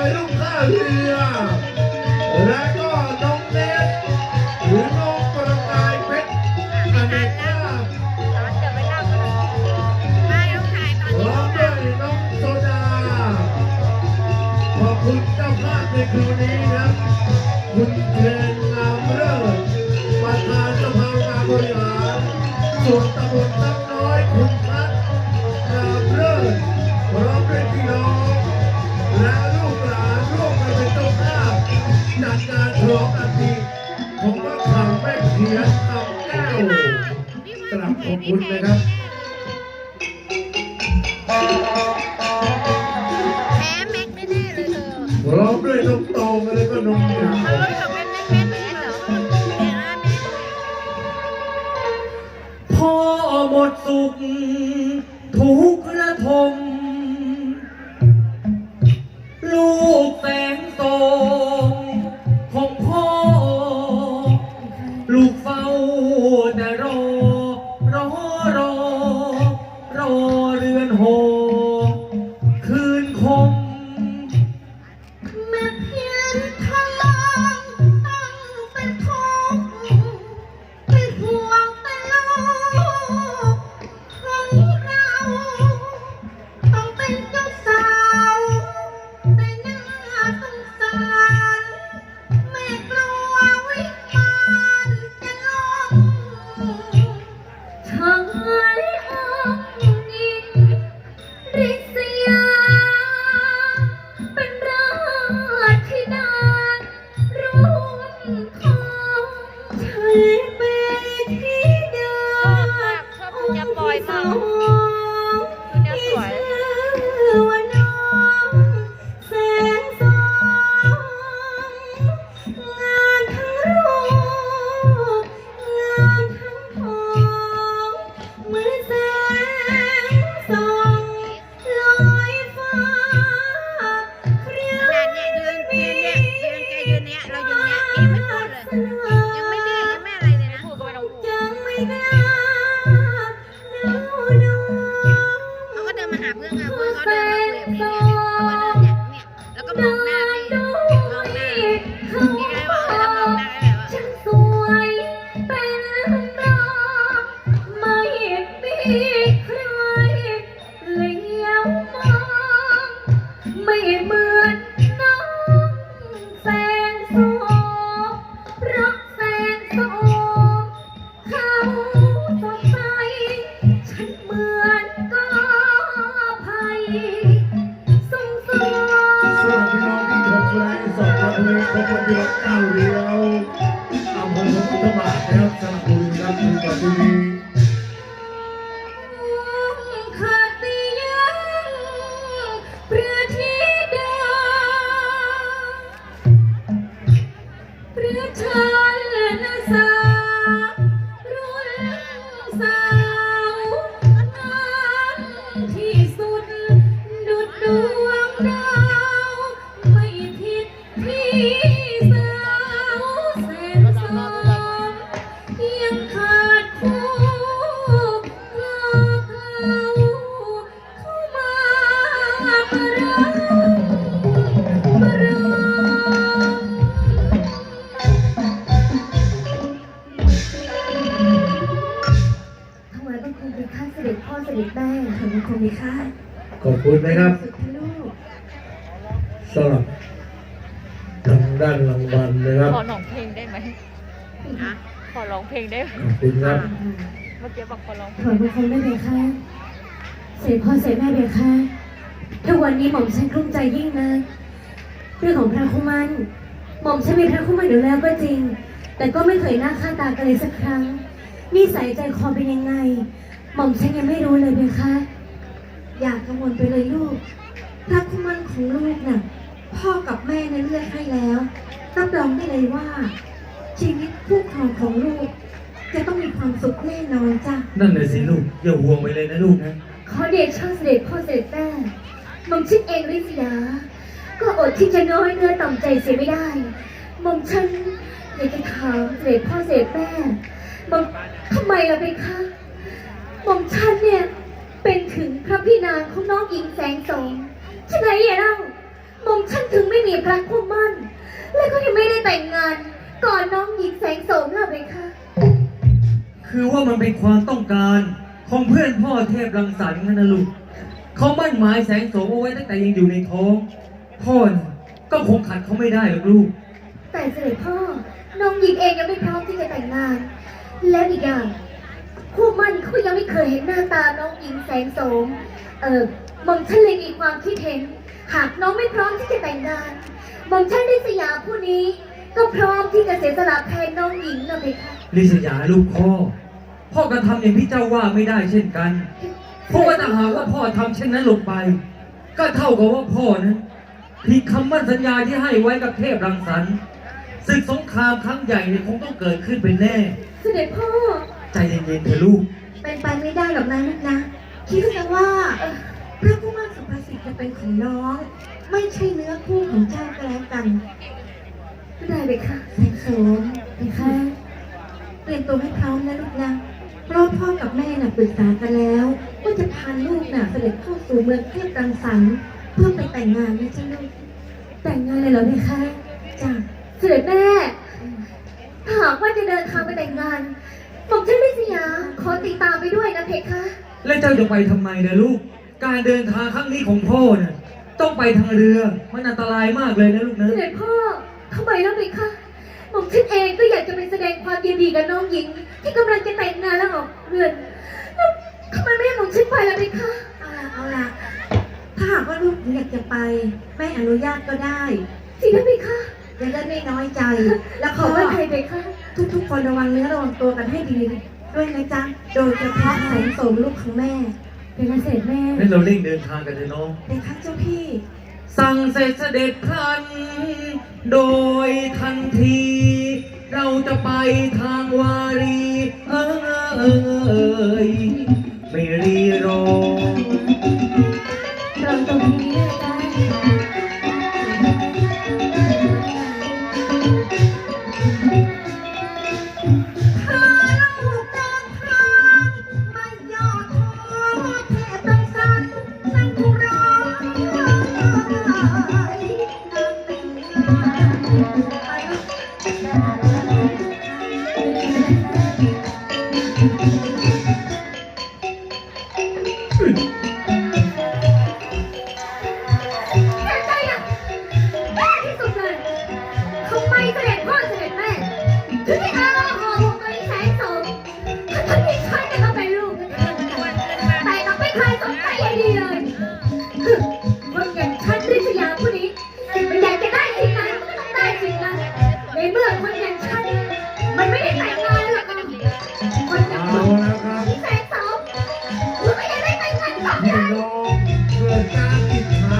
อยลูกข้าเรือ และก็น้องเนสหรือน้องประกายเพชรอเนกลาภตอนจะไปนั่งกันไม่ต้องถ่ายตอนพนี้ร้อมด้วยน้องโซดา ขอบคุณเจ้าภาพในคืนนี้นะคุณเทนงามเลิศประธานสภาการบริหารส่วนตำบล ราบขอบคุณนะครับแพ้แม็กแน่ๆเลยเธอพร้อมด้วยน้องโตงและก็น้องหยามันรถกับเป็นแม็กแม็กเหรอแพ้แม็กพ่อหมดสุขทุกข์ระทม ลูกแส ยืน เสด็จพ่อเสด็จแม่ถวายบังคมเป็นข้าขอบคุณนะครับสุดที่ลูกสำหรับทางด้านรางวัลนะครับขอร้องเพลงได้ไหมขอร้องเพลงได้ไหมขอบคุณครับเมื่อกี้บอกขอร้องเพถลงวายบังคมได้ไหมคะเสด็จพ่อเสด็จแม่เบคะทุกวันนี้หม่อมฉันกลุ้มใจยิ่งนะเรื่องของพระคุมันหม่อมฉันมีพระคุมันอยู่แล้วก็จริง แต่ก็ไม่เคยหน้าค่าตากันเลยสักครั้งนิสัยใจคอเป็นยังไง หม่อมฉันยังไม่รู้เลยเบคะ อย่ากังวลไปเลยลูกพระคุมันของลูกน่ะ พ่อกับแม่นั้นเลือกให้แล้วรับรองได้เลยว่า ชีวิตคู่ครองของลูก จะต้องมีความสุขแน่นอนจ้ะนั่นเลยสิลูก อย่าห่วงไปเลยนะลูกนะ ขอเดชะเสด็จพ่อเสด็จแม่หม่อมฉันเองริษยา ก็อดที่จะน้อยเนื้อต่ำใจเสียไม่ได้หม่อมฉันอยากจะถามเสด็จพ่อเสด็จแม่หม่อมทำไมล่ะเบคะ หม่อมฉันเนี่ย เป็นถึงพระพี่นางของน้องหญิงแสงสองฉะไหนอย่าเล่าหม่อมฉันถึงไม่ยังรักคู่มั่น และก็ยังไม่ได้แต่งงาน ก่อนน้องหญิงแสงโสมล่ะเพคะคือว่ามันเป็นความต้องการของเพื่อนพ่อเทพรังสรรค์นะลูกเขามั่นหมายแสงโสมเอาไว้ตั้งแต่ยังอยู่ในท้อง พ่อน่ะก็คงขัดเขาไม่ได้หรอกลูก แต่เสด็จพ่อ น้องหญิงเองยังไม่พร้อมที่จะแต่งงาน แล้วอีกอย่าง คู่มั่นเขายังไม่เคยเห็นหน้าตาน้องหญิงแสงโสม เออหมอมฉันเลยมีความคิดเห็น หากน้องไม่พร้อมที่จะแต่งงานหมอมฉันได้สยามผู้นี้ ก็พร้อมที่จะเสียสละแทนน้องหญิงนะเพคะลิษยาลูกพ่อ พ่อก็ทำอย่างที่เจ้าว่าไม่ได้เช่นกัน เพราะว่าถ้าหากว่าพ่อทำเช่นนั้นลงไป ก็เท่ากับว่าพ่อนั้นผิดคำมั่นสัญญาที่ให้ไว้กับเทพรังสรรค์ศึกสงครามครั้งใหญ่เนี่ยคงต้องเกิดขึ้นเป็นแน่ เสด็จพ่อ ใจเย็นๆเถอะลูก เป็นไปไม่ได้หรอกนะลูกนะ คิดซะว่าเอ่อพระผู้มั่นสุภาษิตจะเป็นของน้อง ไม่ใช่เนื้อคู่ของเจ้าก็แล้วกันก็ได้เลยค่ะแสงโสมเลยค่ะเตรียมตัวให้พร้อมนะลูกนะเพราะพ่อกับแม่น่ะปรึกษากันแล้วว่าจะพาลูกน่ะเสด็จเข้าสู่เมืองเทพรังสรรค์เพื่อไปแต่งงานนะจ้าลูกแต่งงานเลยเหรอเนี่ยคะจ้าเสด็จแม่ถ้าหากว่าจะเดินทางไปแต่งงาน ผมชื่อลิศยาขอติดตามไปด้วยนะเพคะ แล้วเจ้าจะไปทำไมนะลูก การเดินทางครั้งนี้ของพ่อน่ะต้องไปทางเรือ มันอันตรายมากเลยนะลูกนะ เสด็จพ่อทำไมล่ะเพคะผมฉันเองก็อยากจะไปแสดงความยินดีกับน้องหญิง ที่กำลังจะแต่งงานแล้วออกเรือนแล้วทำไมไม่ให้ผมฉันไปล่ะเพคะ เอาละเอาละถ้าหากว่าลูกอยากจะไปแม่อนุญาตก็ได้จริงนะเพคะ จะได้ไม่น้อยใจ แล้วขขออไว้ใครเพคะ ทุกๆคนระวังเนื้อระวังตัวกันให้ดีด้วยนะจ๊ะ โดยเฉพาะแสงโสมลูกของแม่ เป็นเสด็จแม่งั้นเราเร่งเดินทางกันเถอะน้อง เป็นข้าเจ้าพี่ สั่งเสร็จเสด็จพลัน โดยทันที เราจะไปทางวารี เอยไม่รีรอตรงตรงนี้นะจ๊ะ